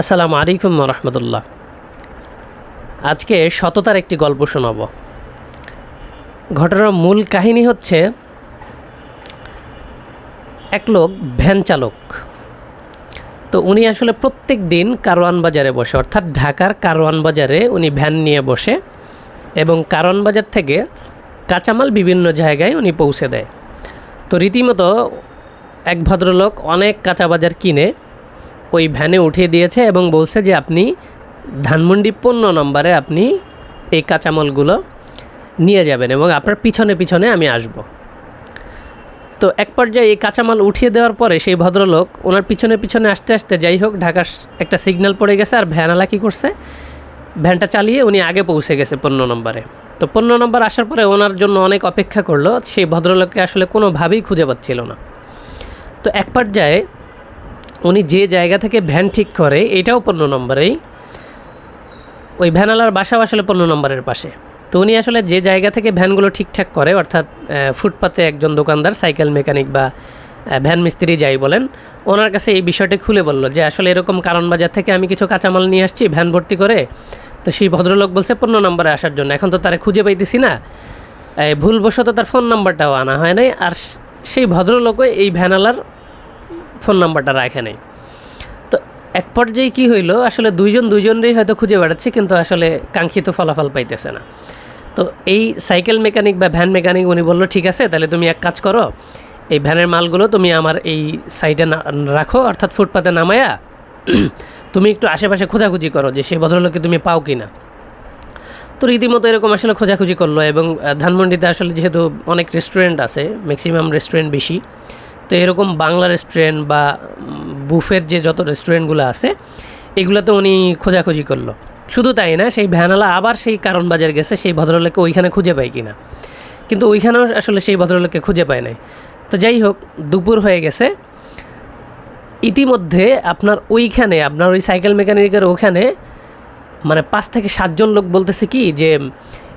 আসসালামু আলাইকুম রহমতুল্লাহ। আজকে সততার একটি গল্প শোনাব। ঘটনার মূল কাহিনী হচ্ছে, এক লোক ভ্যান চালক। তো উনি আসলে প্রত্যেক দিন কারওয়ান বাজারে বসে, অর্থাৎ ঢাকার কারওয়ান বাজারে উনি ভ্যান নিয়ে বসে এবং কারওয়ান বাজার থেকে কাঁচামাল বিভিন্ন জায়গায় উনি পৌঁছে দেয়। তো রীতিমতো এক ভদ্রলোক অনেক কাঁচা বাজার কিনে ওই ভ্যানে উঠিয়ে দিয়েছে এবং বলছে যে আপনি ধানমন্ডি পণ্য নম্বরে আপনি এই কাঁচামালগুলো নিয়ে যাবেন এবং আপনার পিছনে পিছনে আমি আসব। তো এক পর্যায়ে এই কাঁচামাল উঠিয়ে দেওয়ার পরে সেই ভদ্রলোক ওনার পিছনে পিছনে আসতে আসতে যাই হোক, ঢাকার একটা সিগন্যাল পড়ে গেছে আর ভ্যানালা কী করছে? ভ্যানটা চালিয়ে উনি আগে পৌঁছে গেছে পণ্য নম্বরে। তো পণ্য নম্বর আসার পরে ওনার জন্য অনেক অপেক্ষা করল, সেই ভদ্রলোককে আসলে কোনোভাবেই খুঁজে পাচ্ছিল না। তো এক পর্যায়ে উনি যে জায়গা থেকে ভ্যান ঠিক করে, এটাও পণ্য নম্বরেই। ওই ভ্যানালার বাসাও আসলে পণ্য নম্বরের পাশে। তো উনি আসলে যে জায়গা থেকে ভ্যানগুলো ঠিকঠাক করে, অর্থাৎ ফুটপাতে একজন দোকানদার, সাইকেল মেকানিক বা ভ্যান মিস্ত্রি যাই বলেন, ওনার কাছে এই বিষয়টি খুলে বলল যে, আসলে এরকম কারণ বাজার থেকে আমি কিছু কাঁচামাল নিয়ে আসছি, ভ্যান ভর্তি করে। তো সেই ভদ্রলোক বলছে, পণ্য নম্বরে আসার জন্য, এখন তো তারা খুঁজে পাইতেছি না। ভুলবশত তার ফোন নাম্বারটাও আনা হয় নাই। আর সেই ভদ্রলোকও এই ভ্যানালার ফোন নাম্বারটা রাখে নেই। তো এক পর্যায়ে কী হইল, আসলে দুইজন দুইজনেরই হয়তো খুঁজে বেড়াচ্ছে, কিন্তু আসলে কাঙ্ক্ষিত ফলাফল পাইতেছে না। তো এই সাইকেল মেকানিক বা ভ্যান মেকানিক উনি বলল, ঠিক আছে, তাহলে তুমি এক কাজ করো, এই ভ্যানের মালগুলো তুমি আমার এই সাইডে রাখো, অর্থাৎ ফুটপাতে নামায়া তুমি একটু আশেপাশে খোঁজাখুঁজি করো যে সেই ভদ্রলোককে তুমি পাও কি না তো রীতিমতো এরকম আসলে খোঁজাখুঁজি করল এবং ধানমন্ডিতে আসলে যেহেতু অনেক রেস্টুরেন্ট আছে ম্যাক্সিমাম রেস্টুরেন্ট বেশি তো এরকম বাংলা রেস্টুরেন্ট বা বুফের যে যত রেস্টুরেন্টগুলো আছে, এগুলোতে উনি খোঁজাখুঁজি করল। শুধু তাই না, সেই ভ্যানালা আবার সেই কারণ বাজার গেছে, সেই ভদ্রলোককে ওইখানে খুঁজে পায় কিনা। কিন্তু ওইখানেও আসলে সেই ভদ্রলোককে খুঁজে পায় নাই। তো যাই হোক, দুপুর হয়ে গেছে। ইতিমধ্যে আপনার ওইখানে, আপনার ওই সাইকেল মেকানিকের ওখানে মানে পাঁচ থেকে সাতজন লোক বলতেছে কি যে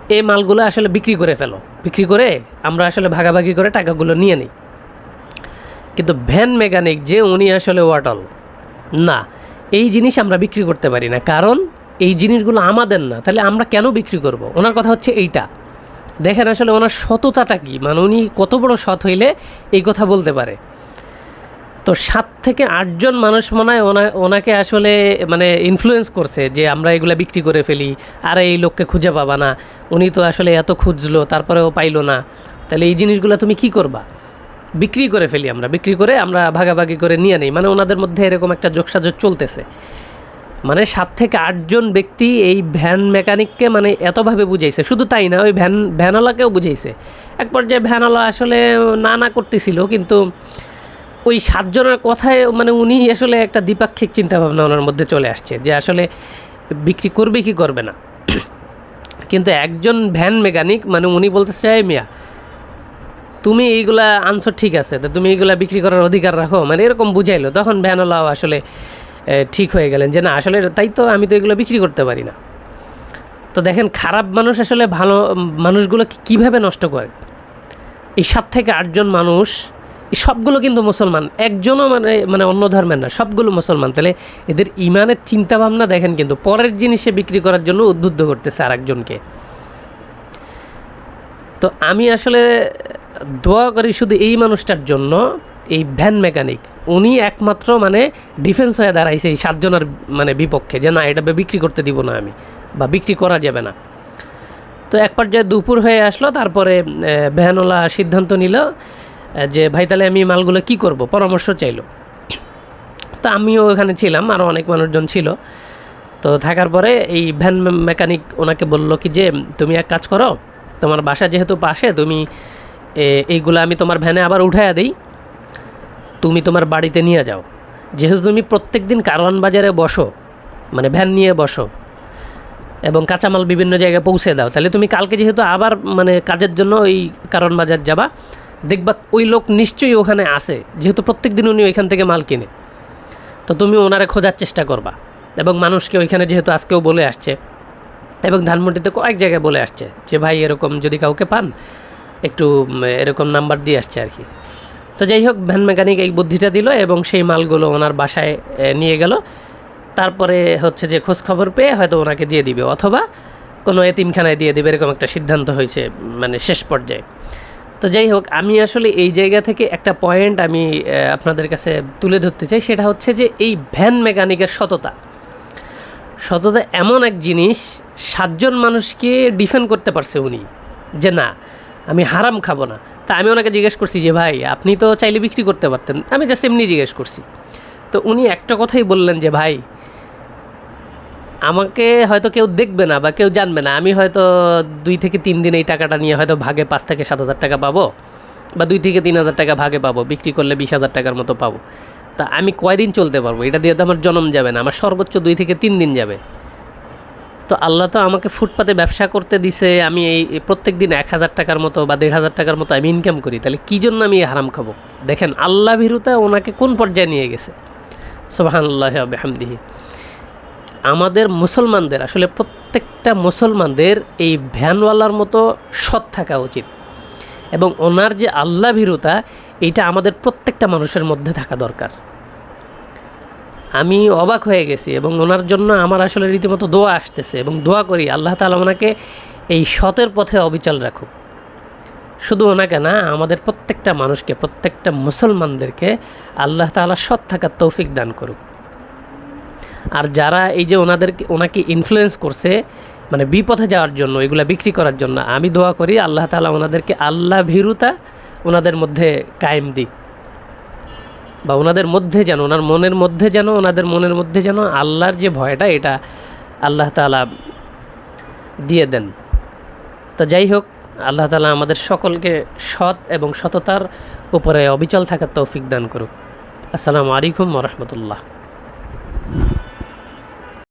এই মালগুলো আসলে বিক্রি করে ফেলো। বিক্রি করে আমরা আসলে ভাগাভাগি করে টাকাগুলো নিয়ে নিই। কিন্তু ভ্যান মেকানিক যে উনি আসলে ওয়াটল। না, এই জিনিস আমরা বিক্রি করতে পারি না। কারণ এই জিনিসগুলো আমাদের না। তাহলে আমরা কেন বিক্রি করব? ওনার কথা হচ্ছে এইটা। দেখেন আসলে ওনার সততাটা কি? মানে উনি কত বড় সৎ হইলে এই কথা বলতে পারে। তো সাত থেকে আটজন মানুষ মনে হয় ওনা ওনাকে আসলে মানে ইনফ্লুয়েন্স করছে যে আমরা এগুলো বিক্রি করে ফেলি। আর এই লোককে খুঁজে পাবা না। উনি তো আসলে এত খুঁজলো, তারপরেও পাইলো না। তাহলে এই জিনিসগুলো তুমি কি করবা? বিক্রি করে ফেলি আমরা। বিক্রি করে আমরা ভাগাভাগি করে নিয়ে নিই। মানে ওনাদের মধ্যে এরকম একটা যোগসাযোগ চলতেছে। মানে সাত থেকে আটজন ব্যক্তি এই ভ্যান মেকানিককে মানে এতভাবে বুঝাইছে। শুধু তাই না, ওই ভ্যান, ভ্যানওয়ালাকেও বুঝাইছে। এক পর্যায়ে ভ্যানওয়ালা আসলে না না করতেছিল, কিন্তু ওই সাতজনের কথায় মানে উনি আসলে একটা দ্বিপাক্ষিক চিন্তাভাবনা ওনার মধ্যে চলে আসছে যে আসলে বিক্রি করবে কি করবে না। কিন্তু একজন ভ্যান মেকানিক মানে উনি বলতে চাই মিয়া তুমি এইগুলা আনছো ঠিক আছে, তো তুমি এইগুলা বিক্রি করার অধিকার রাখো। মানে এরকম বুঝাইলো, তখন ভ্যানওয়ালাও আসলে ঠিক হয়ে গেলেন যে না, আসলে তাই তো আমি তো এগুলো বিক্রি করতে পারি না। তো দেখেন, খারাপ মানুষ আসলে ভালো মানুষগুলোকে কীভাবে নষ্ট করে? এই সাত থেকে আটজন মানুষ, এই সবগুলো কিন্তু মুসলমান, একজনও মানে মানে অন্য ধর্মের না, সবগুলো মুসলমান। তাহলে এদের ইমানের চিন্তাভাবনা দেখেন কিন্তু, পরের জিনিসে বিক্রি করার জন্য উদ্বুদ্ধ করতেছে আরেকজনকে। তো আমি আসলে দোয়া করি শুধু এই মানুষটার জন্য, এই ভ্যান মেকানিক। উনি একমাত্র মানে ডিফেন্স হয়ে দাঁড়াইছে এই সাতজনের মানে বিপক্ষে যে না, এটা বিক্রি করতে দিব না আমি বা বিক্রি করা যাবে না। তো এক পর্যায়ে দুপুর হয়ে আসলো, তারপরে ভ্যানওয়ালা সিদ্ধান্ত নিল যে ভাই তাহলে আমি মালগুলো কি করব? পরামর্শ চাইলো। তো আমিও ওখানে ছিলাম আরও অনেক মানুষজন ছিল। তো থাকার পরে এই ভ্যান মেকানিক ওনাকে বলল কি যে, তুমি এক কাজ করো, তোমার বাসা যেহেতু পাশে, তুমি এইগুলো আমি তোমার ভ্যানে আবার উঠাইয়া দিই। তুমি তোমার বাড়িতে নিয়ে যাও। যেহেতু তুমি প্রত্যেক দিন কারওয়ান বাজারে বসো মানে ভ্যান নিয়ে বসো, এবং কাঁচামাল বিভিন্ন জায়গায় পৌঁছে দাও, তাহলে তুমি কালকে যেহেতু আবার মানে কাজের জন্য ওই কারণ বাজার যাবা, দেখবা ওই লোক নিশ্চয়ই ওখানে আসে যেহেতু প্রত্যেক দিন উনি ওইখান থেকে মাল কিনে। তো তুমি ওনারে খোঁজার চেষ্টা করবা, এবং মানুষকে ওইখানে যেহেতু আজকেও বলে আসছে, এবং ধানমন্ডিতে কয়েক জায়গায় বলে আসছে, যে ভাই এরকম যদি কাউকে পান একটু এরকম নাম্বার দিয়ে আসছে আর কি। তো যাই হোক ভ্যান মেকানিক এই বুদ্ধিটা দিল এবং সেই মালগুলো ওনার বাসায় নিয়ে গেল। তারপরে হচ্ছে যে খোঁজ খবর পেয়ে হয়তো ওনাকে দিয়ে দিবে, অথবা কোনো এতিমখানায় দিয়ে দেবে, এরকম একটা সিদ্ধান্ত হয়েছে মানে শেষ পর্যায়ে। তো যাই হোক, আমি আসলে এই জায়গা থেকে একটা পয়েন্ট আমি আপনাদের কাছে তুলে ধরতে চাই, সেটা হচ্ছে যে এই ভ্যান মেকানিকের সততা। সততা এমন এক জিনিস, সাতজন মানুষকে ডিফেন্ড করতে পারছে উনি, যে না আমি হারাম খাব না। তা আমি ওনাকে জিজ্ঞেস করছি যে, ভাই, আপনি তো চাইলে বিক্রি করতে পারতেন। আমি জাস্ট এমনি জিজ্ঞেস করছি। তো উনি একটা কথাই বললেন যে, ভাই, আমাকে হয়তো কেউ দেখবে না বা কেউ জানবে না। আমি হয়তো দুই থেকে তিন দিন এই টাকাটা নিয়ে হয়তো ভাগে পাঁচ থেকে সাত হাজার টাকা পাবো বা দুই থেকে তিন হাজার টাকা ভাগে পাবো। বিক্রি করলে বিশ হাজার টাকার মতো পাবো। তা আমি কয়দিন চলতে পারব? এটা দিয়ে তো আমার জন্ম যাবে না। আমার সর্বোচ্চ দুই থেকে তিন দিন যাবে। তো আল্লাহ তো আমাকে ফুটপাতে ব্যবসা করতে দিছে, আমি এই প্রত্যেক দিন এক হাজার টাকার মতো বা দেড় হাজার টাকার মতো আমি ইনকাম করি, তাহলে কী জন্য আমি হারাম খাব? দেখেন, আল্লাহ ভীরুতা ওনাকে কোন পর্যায়ে নিয়ে গেছে? সোহানুল্লাহ হামদিহি আমাদের মুসলমানদের, আসলে প্রত্যেকটা মুসলমানদের এই ভ্যানওয়ালার মতো সৎ থাকা উচিত। এবং ওনার যে আল্লাহ ভীরুতা এইটা আমাদের প্রত্যেকটা মানুষের মধ্যে থাকা দরকার। আমি অবাক হয়ে গেছি এবং ওনার জন্য আমার আসলে রীতিমতো দোয়া আসতেছে এবং দোয়া করি আল্লাহ তালা ওনাকে এই সতের পথে অবিচল রাখুক। শুধু ওনাকে না, আমাদের প্রত্যেকটা মানুষকে, প্রত্যেকটা মুসলমানদেরকে আল্লাহ তাআলা সৎ থাকার তৌফিক দান করুক। আর যারা এই যে ওনাদেরকে, ওনাকে ইনফ্লুয়েন্স করছে মানে বিপথে যাওয়ার জন্য, এগুলো বিক্রি করার জন্য, আমি দোয়া করি আল্লাহ তাআলা ওনাদেরকে আল্লাহ ভীরুতা ওনাদের মধ্যে কায়েম দিক। বা ওনাদের মধ্যে যেন, ওনার মনের মধ্যে যেন, ওনাদের মনের মধ্যে যেন আল্লাহর যে ভয়টা, এটা আল্লাহ তালা দিয়ে দেন। তো যাই হোক, আল্লাহ তালা আমাদের সকলকে সৎ এবং সততার উপরে অবিচল থাকার তৌফিক দান করুক। আসসালামু আলাইকুম রহমতুল্লাহ।